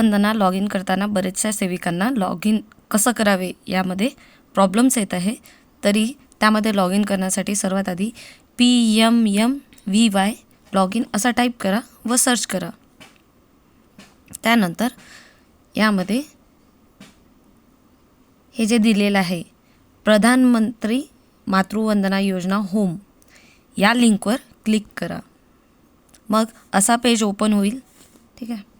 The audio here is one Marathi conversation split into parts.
वंदना लॉग इन करताना बरेचशा सेविकांना लॉग इन कसं करावे यामध्ये प्रॉब्लेम्स येत आहे. तरी त्यामध्ये लॉग इन करण्यासाठी सर्वात आधी P M M V Y log in असा टाईप करा व सर्च करा. त्यानंतर यामध्ये हे जे दिलेलं आहे प्रधानमंत्री मातृवंदना योजना होम या लिंकवर क्लिक करा. मग असा पेज ओपन होईल. ठीक आहे?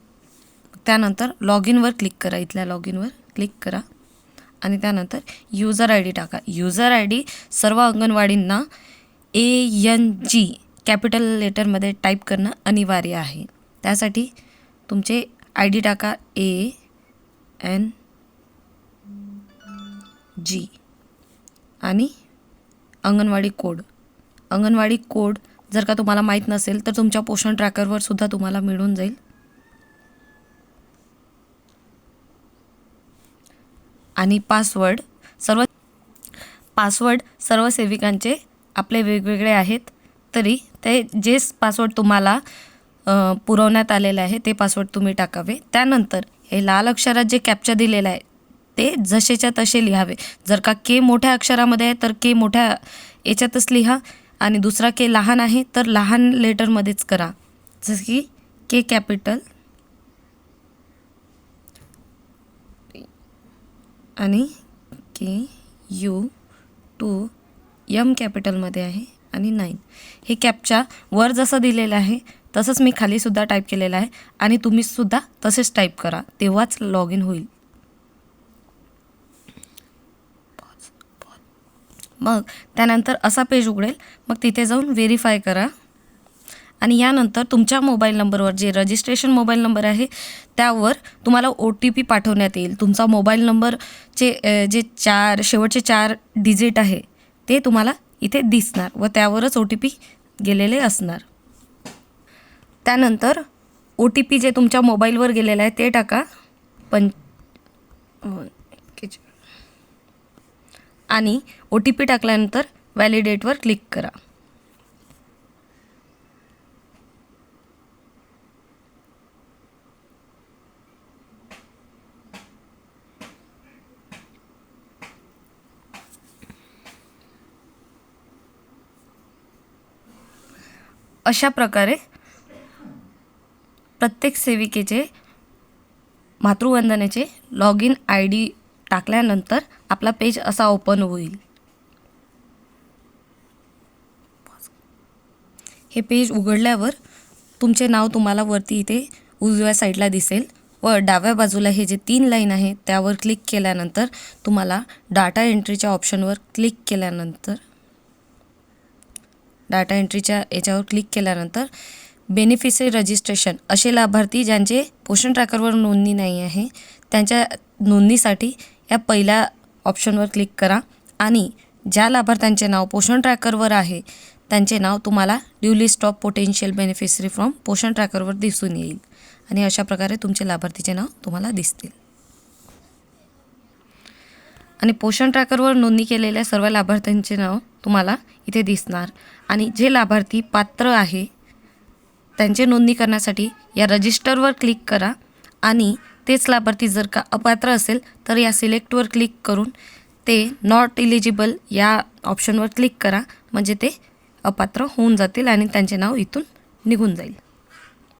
त्यानंतर लॉग इनवर क्लिक करा. इथल्या लॉग इनवर क्लिक करा. आणि त्यानंतर युजर आय डी टाका. युजर आय डी सर्व अंगणवाडींना ए यन जी कॅपिटल लेटरमध्ये टाईप करणं अनिवार्य आहे. त्यासाठी तुमचे आय डी टाका ए एन जी आणि अंगणवाडी कोड अंगणवाडी कोड जर का तुम्हाला माहीत नसेल तर तुमच्या पोषण ट्रॅकरवर सुद्धा तुम्हाला मिळून जाईल. आणि पासवर्ड सर्व पासवर्ड सर्व सेविकांचे आपले वेगवेगळे आहेत. तरी ते जे पासवर्ड तुम्हाला पुरवण्यात आलेलं आहे ते पासवर्ड तुम्ही टाकावे. त्यानंतर हे लाल अक्षरात जे कॅप्चा दिलेलं आहे ते जसेच्या तसे लिहावे. जर का के मोठ्या अक्षरामध्ये आहे तर के मोठ्या याच्यातच लिहा. आणि दुसरा के लहान आहे तर लहान लेटरमध्येच करा. जसं की के कॅपिटल आणि के यू टू यम कॅपिटलमध्ये आहे आणि नाईन हे कॅपच्या वर जसं दिलेलं आहे तसंच मी खालीसुद्धा टाईप केलेलं आहे आणि तुम्हीसुद्धा तसेच टाईप करा. तेव्हाच लॉग इन होईल. मग त्यानंतर असा पेज उघडेल. मग तिथे जाऊन व्हेरीफाय करा. आणि यानंतर तुमच्या मोबाईल नंबरवर जे रजिस्ट्रेशन मोबाईल नंबर आहे त्यावर तुम्हाला ओ टी पी पाठवण्यात येईल. तुमचा मोबाईल नंबरचे जे चार शेवटचे चार डिजिट आहे ते तुम्हाला इथे दिसणार व त्यावरच ओ टी पी गेलेले असणार. त्यानंतर ओ टी पी जे तुमच्या मोबाईलवर गेलेलं आहे ते टाका. पण आणि ओ टी पी टाकल्यानंतर व्हॅलिडेटवर क्लिक करा. अशा प्रकारे प्रत्येक सेविकेचे मातृवंदनेचे लॉग इन आय डी टाकल्यानंतर आपला पेज असा ओपन होईल. हे पेज उघडल्यावर तुमचे नाव तुम्हाला वरती इथे उजव्या साईडला दिसेल व डाव्या बाजूला हे जे तीन लाईन आहे त्यावर क्लिक केल्यानंतर तुम्हाला डाटा एंट्रीच्या ऑप्शनवर क्लिक केल्यानंतर डाटा एंट्रीच्या याच्यावर क्लिक केल्यानंतर बेनिफिशरी रजिस्ट्रेशन असे लाभार्थी ज्यांचे पोषण ट्रॅकरवर नोंदणी नाही आहे त्यांच्या नोंदणीसाठी या पहिल्या ऑप्शनवर क्लिक करा आणि ज्या लाभार्थ्यांचे नाव पोषण ट्रॅकरवर आहे त्यांचे नाव तुम्हाला due list of potential beneficiary from Poshan ट्रॅकरवर दिसून येईल आणि अशा प्रकारे तुमचे लाभार्थीचे नाव तुम्हाला दिसतील. आणि पोषण ट्रॅकरवर नोंदणी केलेल्या सर्व लाभार्थ्यांचे नाव तुम्हाला इथे दिसणार. आणि जे लाभार्थी पात्र आहे त्यांचे नोंदणी करण्यासाठी या रजिस्टरवर क्लिक करा. आणि तेच लाभार्थी जर का अपात्र असेल तर या सिलेक्टवर क्लिक करून ते नॉट इलिजिबल या ऑप्शनवर क्लिक करा. म्हणजे ते अपात्र होऊन जातील आणि त्यांचे नाव इथून निघून जाईल.